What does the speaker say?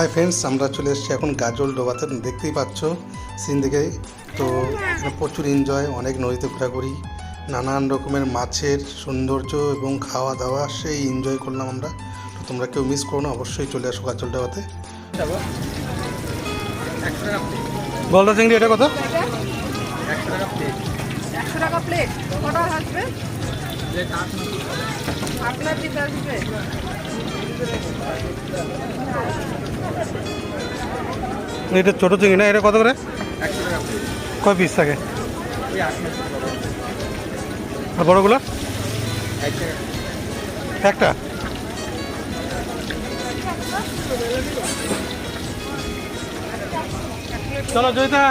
Hi friends আমরা চলে এসেছি এখন গাজল ডোবাতে। দেখতেই পাচ্ছ সিন দেখে তো এখানে প্রচুর এনজয় অনেক নদীতে ঘোরাঘুরি নানান রকমের মাছের সৌন্দর্য এবং খাওয়া দাওয়া সেই এনজয় করলাম আমরা। তো তোমরা কেউ মিস করো না অবশ্যই চলে আসো গাজল ডোবাতে। গলদা চিংড়ি এটা কত? একশো টাকা প্লেট কটা আসবে? আপনার দিতে আসবে? এটা ছোটো চিংড়ি না? এটা কত করে? কয় পিস থাকে? আর বড়গুলো? একটা? চলো জয়িতা।